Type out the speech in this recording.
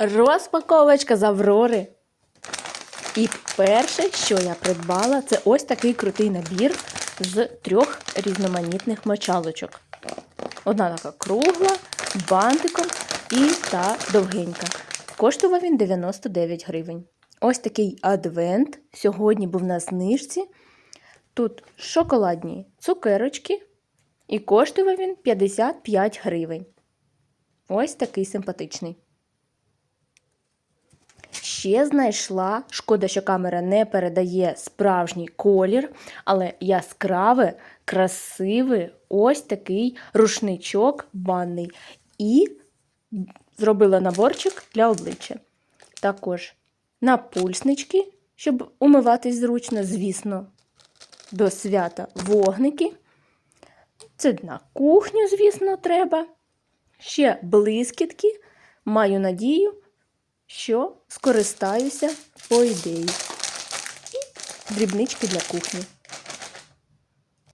Розпаковочка з Аврори. І перше, що я придбала, це ось такий крутий набір з трьох різноманітних мочалочок. Одна така кругла, бантиком і та довгенька. Коштував він 99 гривень. Ось такий адвент. Сьогодні був на знижці. Тут шоколадні цукерочки. І коштував він 55 гривень. Ось такий симпатичний. Ще знайшла, шкода, що камера не передає справжній колір, але яскравий, красивий ось такий рушничок банний. І зробила наборчик для обличчя. Також напульснички, щоб умиватись зручно, звісно, до свята вогники. Це на кухню, звісно, треба. Ще блискітки. Маю надію, що скористаюся по ідеї. І дрібнички для кухні.